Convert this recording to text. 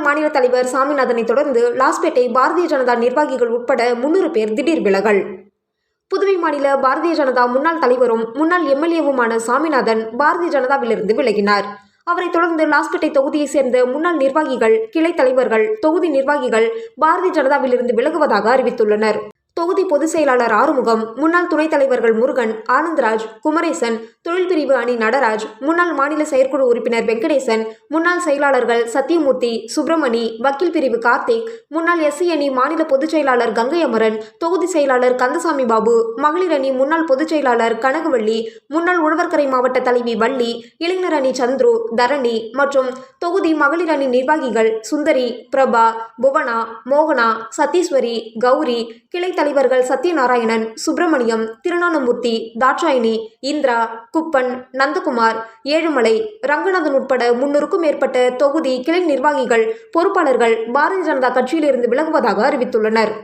மாநில தலைவர் சாமிநாதனை தொடர்ந்து லாஸ்பேட்டை பாரதிய ஜனதா நிர்வாகிகள் உட்பட முன்னூறு பேர் திடீர் விலகல். புதுவை மாநில பாரதிய ஜனதா முன்னாள் தலைவரும் முன்னாள் எம்எல்ஏவுமான சாமிநாதன் பாரதிய ஜனதாவிலிருந்து விலகினார். அவரைத் தொடர்ந்து லாஸ்பேட்டை தொகுதியைச் சேர்ந்த முன்னாள் நிர்வாகிகள் கிளை தலைவர்கள் தொகுதி நிர்வாகிகள் பாரதிய ஜனதாவிலிருந்து விலகுவதாக அறிவித்துள்ளனர். தொகுதி பொதுச் செயலாளர் ஆறுமுகம் முன்னாள் துணைத் தலைவர்கள் முருகன் ஆனந்தராஜ் குமரேசன் தொழில் பிரிவு அணி நடராஜ் முன்னாள் மாநில செயற்குழு உறுப்பினர் வெங்கடேசன் முன்னாள் செயலாளர்கள் சத்தியமூர்த்தி சுப்பிரமணி வக்கீல் பிரிவு கார்த்திக் முன்னாள் எஸ்சி அணி மாநில பொதுச் செயலாளர் கங்கை அமரன் தொகுதி செயலாளர் கந்தசாமி பாபு மகளிர் அணி முன்னாள் பொதுச் செயலாளர் கனகவள்ளி முன்னாள் உழவர்கரை மாவட்ட தலைவி வள்ளி இளைஞர் அணி சந்துரு தரணி மற்றும் தொகுதி மகளிர் அணி நிர்வாகிகள் சுந்தரி பிரபா புவனா மோகனா சத்தீஸ்வரி கௌரி கிளை தலைவர்கள் சத்யநாராயணன் சுப்பிரமணியம் திருநானமூர்த்தி தாட்சாயினி இந்திரா குப்பன் நந்தகுமார் ஏழுமலை ரங்கநாதன் உட்பட முன்னூறுக்கும் மேற்பட்ட தொகுதி கிளை நிர்வாகிகள் பொறுப்பாளர்கள் பாரதிய ஜனதா கட்சியிலிருந்து விலகுவதாக அறிவித்துள்ளனர்.